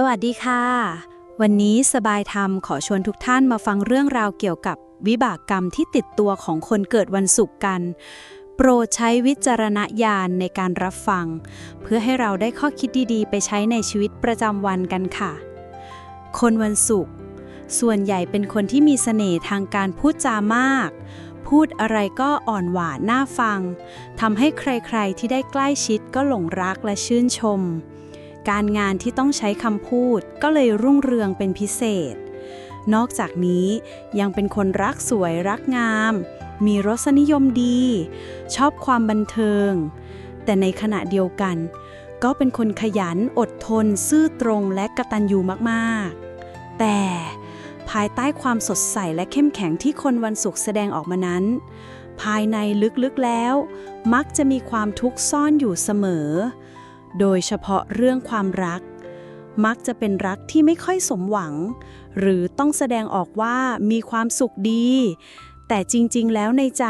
สวัสดีค่ะ วันนี้สบายธรรมขอชวนทุกท่านมาฟังเรื่องราวเกี่ยวกับวิบากกรรมที่ติดตัวของคนเกิดวันศุกร์กัน โปรดใช้วิจารณญาณในการรับฟัง เพื่อให้เราได้ข้อคิดดีๆ ไปใช้ในชีวิตประจำวันกันค่ะ คนวันศุกร์ส่วนใหญ่เป็นคนที่มีเสน่ห์ทางการพูดจามาก พูดอะไรก็อ่อนหวานน่าฟังทำให้ใครๆที่ได้ใกล้ชิดก็หลงรักและชื่นชม การงานที่ต้องใช้คำพูดก็เลยรุ่งเรืองเป็นพิเศษ นอกจากนี้ยังเป็นคนรักสวยรักงาม มีรสนิยมดี ชอบความบันเทิง แต่ในขณะเดียวกัน ก็เป็นคนขยันอดทน ซื่อตรงและกระตัญญูมากๆ แต่ภายใต้ความสดใสและเข้มแข็งที่คนวันศุกร์แสดงออกมานั้น ภายในลึกๆแล้ว มักจะมีความทุกข์ซ่อนอยู่เสมอ โดยเฉพาะเรื่องความรัก มักจะเป็นรักที่ไม่ค่อยสมหวัง หรือต้องแสดงออกว่ามีความสุขดี แต่จริงๆ แล้วในใจ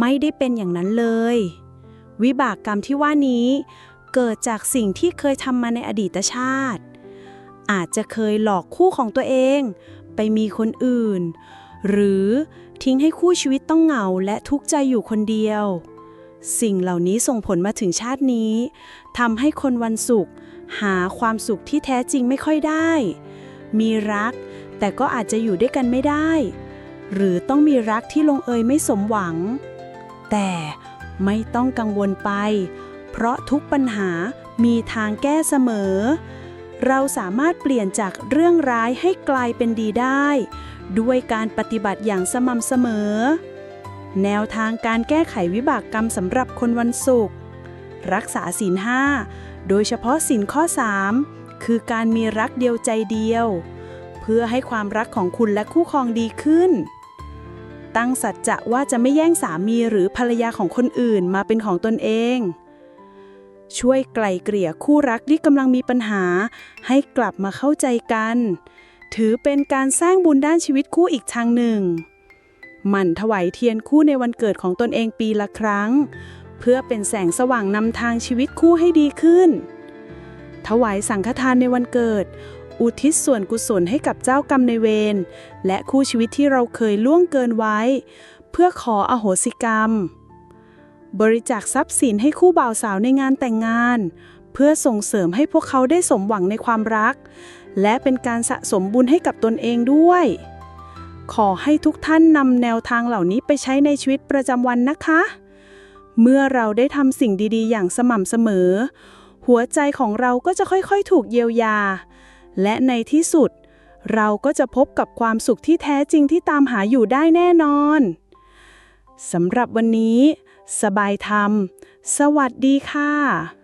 ไม่ได้เป็นอย่างนั้นเลย วิบากกรรมที่ว่านี้ เกิดจากสิ่งที่เคยทำมาในอดีตชาติ อาจจะเคยหลอกคู่ของตัวเอง ไปมีคนอื่น หรือทิ้งให้คู่ชีวิตต้องเหงาและทุกข์ใจอยู่คนเดียว สิ่งเหล่านี้ส่งผลมาถึงชาตินี้ทำให้คนวันศุกร์หาความสุขที่แท้จริงไม่ค่อยได้ มีรัก แต่ก็อาจจะอยู่ด้วยกันไม่ได้ หรือต้องมีรักที่ลงเอยไม่สมหวัง แต่ไม่ต้องกังวลไป เพราะทุกปัญหามีทางแก้เสมอ เราสามารถเปลี่ยนจากเรื่องร้ายให้กลายเป็นดีได้ ด้วยการปฏิบัติอย่างสม่ำเสมอ แนวทางการแก้ไขวิบากกรรมสำหรับคนวันศุกร์รักษาศีลห้าโดยเฉพาะศีลข้อ 3 คือการมีรักเดียวใจเดียว เพื่อให้ความรักของคุณและคู่ครองดีขึ้น ตั้งสัจจะว่าจะไม่แย่งสามีหรือภรรยาของคนอื่นมาเป็นของตนเอง ช่วยไกล่เกลี่ยคู่รักที่กำลังมีปัญหา ให้กลับมาเข้าใจกัน ถือเป็นการสร้างบุญด้านชีวิตคู่อีกทางหนึ่ง หมั่นถวายเทียนคู่ในวันเกิดของตนเองปีละครั้ง เพื่อเป็นแสงสว่างนำทางชีวิตคู่ให้ดีขึ้น ถวายสังฆทานในวันเกิด อุทิศส่วนกุศลให้กับเจ้ากรรมในเวรและคู่ชีวิตที่เราเคยล่วงเกินไว้ เพื่อขออโหสิกรรม บริจาคทรัพย์สินให้คู่บ่าวสาวในงานแต่งงาน เพื่อส่งเสริมให้พวกเขาได้สมหวังในความรัก และเป็นการสะสมบุญให้กับตนเองด้วย ขอให้ทุกท่านนำแนวทางเหล่านี้ไปใช้ในชีวิตประจำวันนะคะ เมื่อเราได้ทำสิ่งดีๆ อย่างสม่ำเสมอ หัวใจของเราก็จะค่อยๆ ถูกเยียวยา และในที่สุด เราก็จะพบกับความสุขที่แท้จริงที่ตามหาอยู่ได้แน่นอนสำหรับวันนี้ สบายธรรม สวัสดีค่ะ